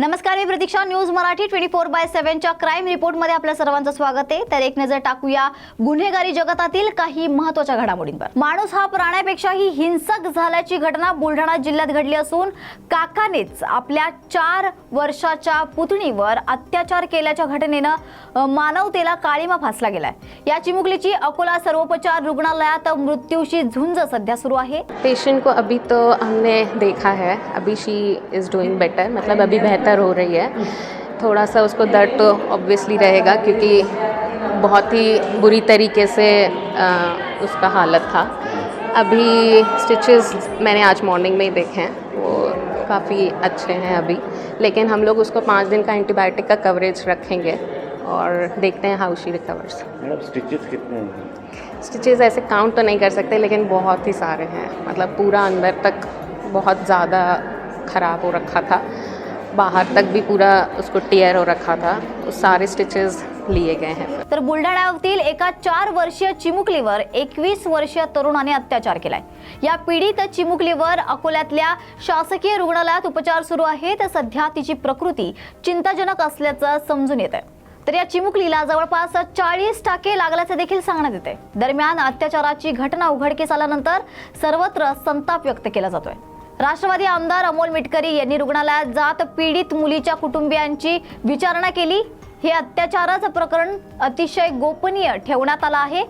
नमस्कार मी Pratiksha. News Marathi twenty four by सेव्हनच्या crime रिपोर्टमध्ये आपल्या सर्वांचं स्वागत आहे. तर एक नजर टाकूया गुन्हेगारी जगतातील काही महत्त्वाच्या घडामोडींवर. माणूस हा प्राण्यापेक्षाही हिंसक झाल्याची घटना बुलढाणा जिल्ह्यात घडली असून काकानेच आपल्या चार वर्षाच्या पुतणीवर अत्याचार केल्याच्या घटनेनं मानवतेला काळीमा फासला गेलाय. या चिमुकलीची अकोला सर्वोपचार रुग्णालयात मृत्यूशी झुंज सध्या सुरू आहे. पेशंट को अभी तो हमने देखा है. अभी शी इज़ डूइंग बेटर मतलब अभी बेहतर हो रही है। थोड़ा सा उसको दर्द तो ऑब्वियसली रहेगा क्योंकि बहुत ही बुरी तरीके से अ, उसका हालत था। अभी स्टिचेस मैंने आज मॉर्निंग में ही देखे हैं। वो काफ़ी अच्छे हैं अभी। लेकिन हम लोग उसको पाँच दिन का एंटीबायोटिक का कवरेज रखेंगे और देखते हैं how she recovers madam stitches कितने हैं? स्टिचेस ऐसे काउंट तो नहीं कर सकते लेकिन बहुत ही सारे हैं। मतलब पूरा अंदर तक बहुत ज़्यादा ख़राब हो रखा था। बाहर तक भी पूरा उसको टेयर हो रखा था। उस सारे स्टिचेस लिए गए हैं। तर बुलढाण्यातील एका चार वर्षीय चिमुकलीवर एकवीस वर्षीय तरुणाने अत्याचार केलाय. या पीडित चिमुकलीवर अकोल्यातल्या शासकीय रुग्णालयात उपचार सुरू आहेत. सध्या तिची प्रकृती चिंताजनक असल्याचं समजून येत आहे तर या चिमुकलीला जवळपास चाळीस टाके लागल्याचे देखील सांगण्यात येते दरम्यान अत्याचाराची घटना उघडकीस आल्यानंतर सर्वत्र संताप व्यक्त केला जातोय. राष्ट्रवादी आमदार अमोल मिटकरी यांनी रुग्णालयात जात पीडित मुलीच्या कुटुंबियांची विचारणा केली. हे अत्याचाराचं प्रकरण अतिशय गोपनीय ठेवण्यात आलं आहे.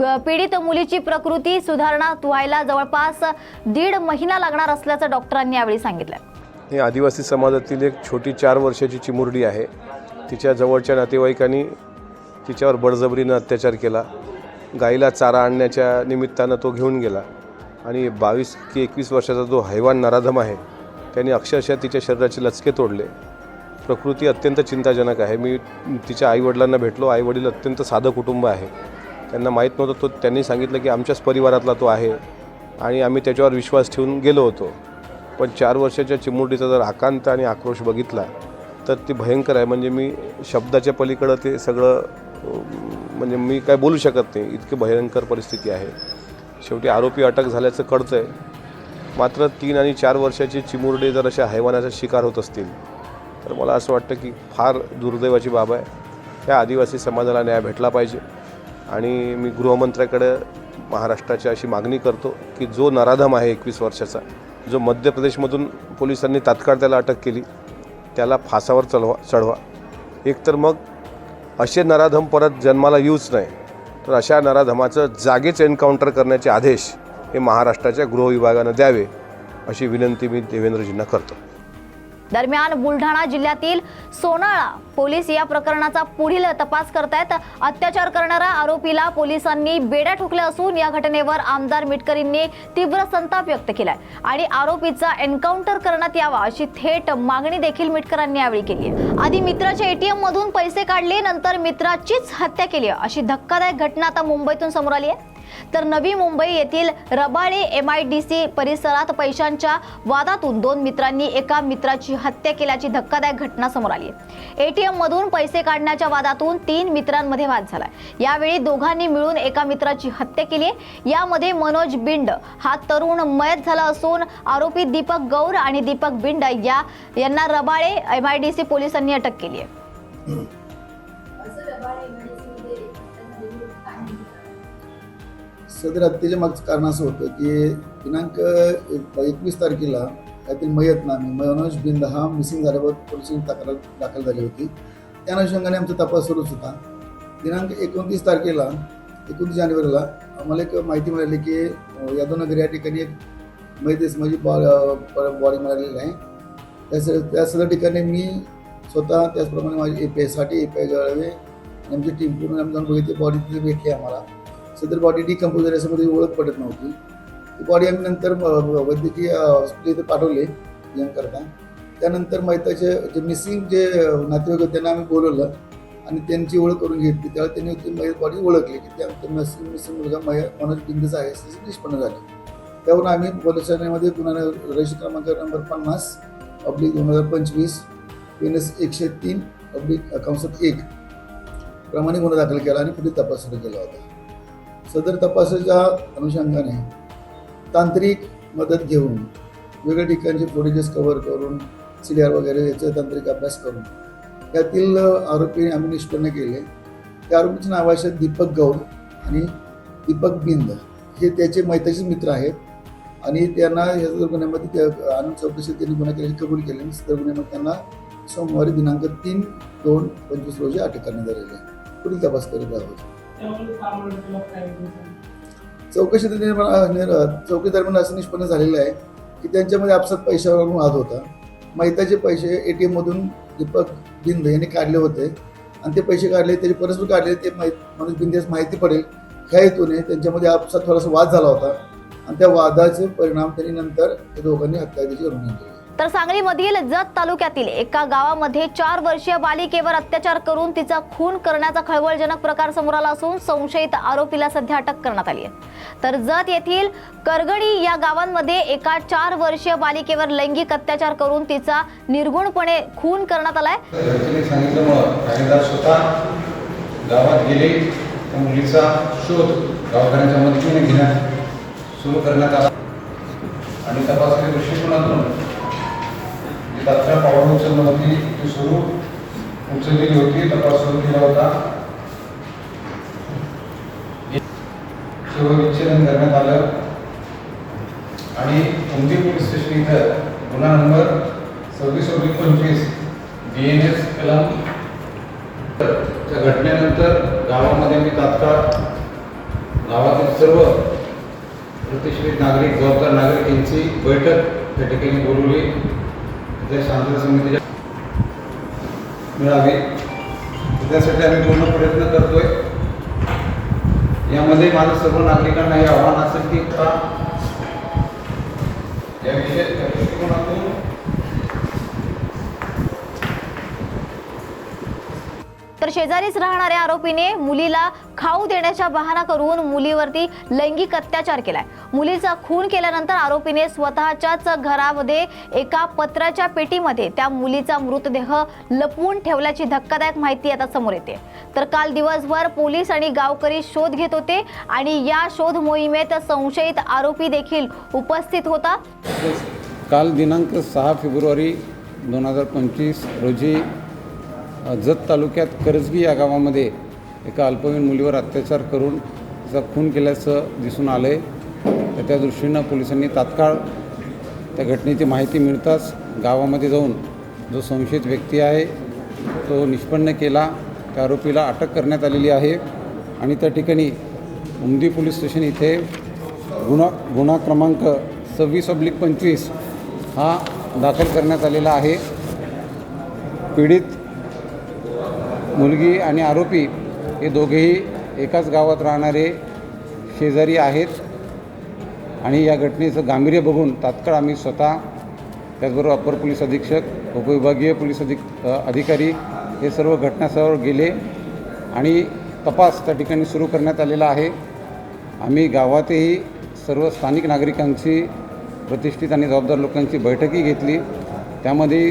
ग- पीडित मुलीची प्रकृती सुधारणा व्हायला जवळपास दीड महिना लागणार असल्याचं डॉक्टरांनी यावेळी सांगितलं. हे आदिवासी समाजातील एक छोटी चार वर्षाची चिमुरडी आहे. तिच्या जवळच्या नातेवाईकांनी तिच्यावर बळजबरीनं अत्याचार केला. गाईला चारा आणण्याच्या निमित्तानं तो घेऊन गेला. आणि बावीस की एकवीस वर्षाचा जो हैवान नराधम आहे त्यांनी अक्षरशः तिच्या शरीराचे लचके तोडले. प्रकृती अत्यंत चिंताजनक आहे. मी तिच्या आईवडिलांना भेटलो. आईवडील अत्यंत साधं कुटुंब आहे. त्यांना माहीत नव्हतं तो त्यांनी सांगितलं की आमच्याच परिवारातला तो आहे आणि आम्ही त्याच्यावर विश्वास ठेवून गेलो होतो. पण चार वर्षाच्या चिमुरडीचा जर आकांत आणि आक्रोश बघितला तर ती भयंकर आहे. म्हणजे मी शब्दाच्या पलीकडं ते सगळं म्हणजे मी काय बोलू शकत नाही. इतकी भयंकर परिस्थिती आहे. शेवटी आरोपी अटक झाल्याचं कळतं आहे मात्र तीन आणि चार वर्षाची चिमुरडे जर अशा हैवानाचा शिकार होत असतील तर मला असं वाटतं की फार दुर्दैवाची बाब आहे. त्या आदिवासी समाजाला न्याय भेटला पाहिजे. आणि मी गृहमंत्र्याकडे महाराष्ट्राची अशी मागणी करतो की जो नराधम आहे एकवीस वर्षाचा जो मध्य प्रदेशमधून पोलिसांनी तात्काळ त्याला अटक केली त्याला फासावर चढवा चढवा. एकतर मग असे नराधम परत जन्माला येऊच नाही तर अशा नराधमाचं जागेच एन्काउंटर करण्याचे आदेश हे महाराष्ट्राच्या गृहविभागानं द्यावे अशी विनंती मी देवेंद्रजींना करतो. दरम्यान बुलढाणा जिल्ह्यातील सोनाळा पोलीस या प्रकरणाचा पुढील तपास करतायत. अत्याचार करणाऱ्या आरोपीला पोलिसांनी बेड्या ठोकल्या असून या घटनेवर आमदार मिटकरींनी तीव्र संताप व्यक्त केलाय. आणि आरोपीचा एन्काउंटर करण्यात यावा अशी थेट मागणी देखील मिटकरांनी यावेळी केली आहे. आधी मित्राच्या एटीएम मधून पैसे काढले नंतर मित्राचीच हत्या केली आहे. अशी धक्कादायक घटना आता मुंबईतून समोर आली आहे. तर नवी मुंबई येथील Rabale M I D C परिसरात पैशांच्या वादातून दोन मित्रांनी एका मित्राची हत्या केल्याची धक्कादायक घटना समोर आली. एटीएम मधून पैसे काढण्याच्या वादातून तीन मित्रांमध्ये वाद झाला. यावेळी दोघांनी मिळून एका मित्राची हत्या केली. यामध्ये मनोज बिंड हा तरुण मयत झाला असून आरोपी दीपक गौर आणि दीपक बिंड या यांना Rabale M I D C पोलिसांनी अटक केली आहे. सदर हत्येच्या मागचं कारण असं होतं की दिनांक एकवीस तारखेला काहीतरी मयत नामी मनोज बिंद हा मिसिंग झाल्याबाबत पोलिसांनी तक्रार दाखल झाली होती. त्या अनुषंगाने आमचा तपास सुरूच होता. दिनांक एकोणतीस तारखेला एकोणतीस जानेवारीला आम्हाला एक माहिती मिळाली की यादवनगर या ठिकाणी एक मयतेस म्हणजे बॉडी मिळालेली आहे. त्या स त्या सगळ्या ठिकाणी मी स्वतः त्याचप्रमाणे माझी ए पी आयसाठी ए पी आय जळावे आमची टीम पूर्ण आम्ही जाऊन बघितली बॉडी तिथे भेटली आम्हाला. सदर बॉडी डिकम्पोज याच्यामध्ये ओळख पडत नव्हती. ती बॉडी आम्ही नंतर वैद्यकीय हॉस्पिटल इथे पाठवले करता. त्यानंतर मैताचे जे मिसिंग जे नातेवाईक होते त्यांना आम्ही बोलवलं आणि त्यांची ओळख करून घेतली. त्यावेळी त्यांनी ती मै बॉडी ओळखली की त्या मिसिंग मिसिंग मुलगा मय मनोज बिंदचा आहे त्याची निष्पन्न झाली. त्यावरून आम्ही पोलीस ठाण्यामध्ये गुन्हा रजिस्टर क्रमांक नंबर पन्नास अब्लिक दोन हजार पंचवीस एन एस एकशे तीन अब्लिक कंसात एक प्रमाणे गुन्हा दाखल केला आणि पुढील तपास सुरू केला होता. सदर तपासाच्या अनुषंगाने तांत्रिक मदत घेऊन वेगळ्या ठिकाणचे फुटेजेस कव्हर करून सी डी आर वगैरे याचा तांत्रिक अभ्यास करून त्यातील आरोपी आम्ही निष्पन्न केले. त्या आरोपीचे नाव आहे दीपक गौड आणि दीपक बिंद. हे त्याचे मैत्रीचे मित्र आहेत आणि त्यांना या सदर गुन्ह्यामध्ये त्या आनंद चौकशी त्यांनी गुन्हा केल्याची कबूल केली आणि सदर गुन्ह्यामध्ये त्यांना सोमवारी दिनांक तीन दोन पंचवीस रोजी अटक करण्यात आलेली आहे. पुढील तपास करीत आहोत चौकशी निर्माण चौकी दरम्यान असं निष्पन्न झालेलं आहे की त्यांच्यामध्ये आपसात पैशावरून वाद होता. मैताचे पैसे ए टी एममधून दीपक बिंद यांनी काढले होते. आणि ते पैसे काढले त्याचे परस्पर काढले. ते माहीत माणूस बिंदेस माहिती पडेल. ह्या हेतूने त्यांच्यामध्ये आपसात थोडासा वाद झाला होता. आणि त्या वादाचे परिणाम त्यांनी नंतर त्या दोघांनी हत्या केली तर सांगलीमधील जत तालुक्यातील एका गावामध्ये चार वर्षीय बालिकेवर अत्याचार करून तिचा खून करण्याचा खळबळजनक प्रकार समोर आला असून संशयित आरोपीला सध्या अटक करण्यात आली आहे. तर जत येथील करगडी या गावांमध्ये एका चार वर्षीय बालिकेवर लैंगिक अत्याचार करून तिचा निर्गुणपणे खून करण्यात आलाय. गावात गेले त्या मुलीचा शोध गावकऱ्यांच्या मदतीने घेण्यात सुरू करण्यात आला. आणि तपासणी दृष्टिकोनातून जी तात्काळ पावलं होती ती सुरू. उचललेली होती तपास सुरू केला होता. शवविच्छेदन करण्यात आलं. आणि उमदी पोलीस स्टेशन इथं गुन्हा नंबर सव्वीस सव्वीस पंचवीस बी एन एस कलम. त्या घटनेनंतर गावामध्ये मी तात्काळ गावातील सर्व प्रतिष्ठित नागरिक जबाबदार नागरिक यांची बैठक त्या ठिकाणी बोलवली. त्या शांतता समितीच्या मिळावी. त्यासाठी आम्ही पूर्ण प्रयत्न करतोय. यामध्ये माझं सर्व नागरिकांना हे आव्हान असेल की या विषय त्या दृष्टिकोनातून तर शेजारीच राहणाऱ्या आरोपीने मुलीला खाऊ देण्याचा बहाणा करून मुलीवरती लैंगिक अत्याचार केलाय. मुलीचा खून केल्यानंतर आरोपीने स्वतःच्याच घरामध्ये एका पत्राच्या पेटीमध्ये त्या मुलीचा मृतदेह लपवून ठेवल्याची धक्कादायक माहिती आता समोर येते. तर काल दिवसभर पोलीस आणि गावकरी शोध घेत होते आणि या शोध मोहिमेत संशयित आरोपी देखील उपस्थित होता. काल दिनांक सहा फेब्रुवारी दोन हजार पंचवीस रोजी जत तालुक्यात करजगी या गावामध्ये एका अल्पवयीन मुलीवर अत्याचार करून तिचा खून केल्याचं दिसून आलं आहे तर त्या दृष्टीनं पोलिसांनी तात्काळ त्या घटनेची माहिती मिळताच गावामध्ये जाऊन जो संशयित व्यक्ती आहे तो निष्पन्न केला. त्या आरोपीला अटक करण्यात आलेली आहे आणि त्या ठिकाणी उमदी पोलीस स्टेशन इथे गुन्हा गुन्हा क्रमांक सव्वीस अब्लिक पंचवीस हा दाखल करण्यात आलेला आहे. पीडित मुलगी आणि आरोपी हे दोघेही एकाच गावात राहणारे शेजारी आहेत. आणि या घटनेचं गांभीर्य बघून तात्काळ आम्ही स्वतः त्याचबरोबर अप्पर पोलीस अधीक्षक उपविभागीय पोलीस अधिक अधिकारी हे सर्व घटनास्थळावर गेले आणि तपास त्या ठिकाणी सुरू करण्यात आलेला आहे. आम्ही गावातही सर्व स्थानिक नागरिकांची प्रतिष्ठित आणि जबाबदार लोकांची बैठकही घेतली. त्यामध्ये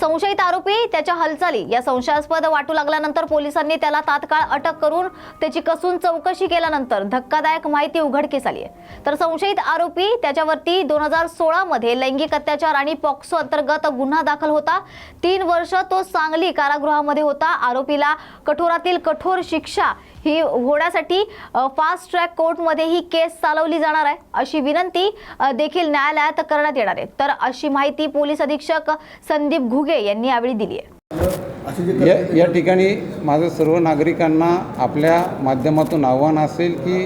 संशयित आरोपी त्याच्या हालचाली या संशयास्पद वाटू लागल्यानंतर पोलिसांनी त्याला तात्काळ अटक करून त्याची कसून चौकशी केल्यानंतर धक्कादायक माहिती उघडकीस आली आहे. तर संशयित आरोपी त्याच्यावरती दोन हजार सोळा मध्ये लैंगिक अत्याचार आणि पॉक्सो अंतर्गत गुन्हा दाखल होता. तीन वर्ष तो सांगली कारागृहामध्ये होता. आरोपीला कठोरातील कठोर शिक्षा ही होण्यासाठी फास्ट ट्रॅक कोर्टमध्ये ही केस चालवली जाणार आहे अशी विनंती देखील न्यायालयात करण्यात येणार आहे. तर अशी माहिती पोलीस अधीक्षक संदीप घुगे यांनी यावेळी दिली आहे. असे जे या या ठिकाणी माझं सर्व नागरिकांना आपल्या माध्यमातून आव्हान असेल की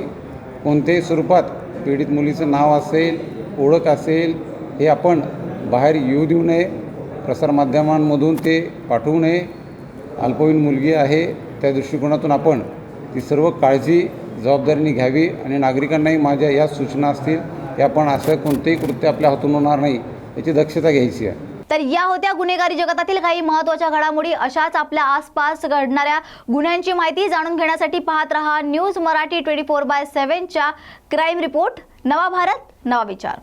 कोणत्याही स्वरूपात पीडित मुलीचं नाव असेल ओळख असेल हे आपण बाहेर येऊ देऊ नये. प्रसारमाध्यमांमधून ते पाठवू नये. अल्पवयीन मुलगी आहे त्या दृष्टिकोनातून आपण ती सर्व काळजी जबाबदारीने घ्यावी आणि नागरिकांनाही माझ्या या सूचना असतील की आपण असं कोणतेही कृत्य आपल्या हातून होणार नाही याची दक्षता घ्यायची आहे. तर या होत्या गुन्हेगारी जगतातील काही महत्त्वाच्या घडामोडी. अशाच आपल्या आसपास घडणाऱ्या गुन्ह्यांची माहिती जाणून घेण्यासाठी पाहत रहा news Marathi twenty four by सेव्हनच्या crime report. नवा भारत नवा विचार.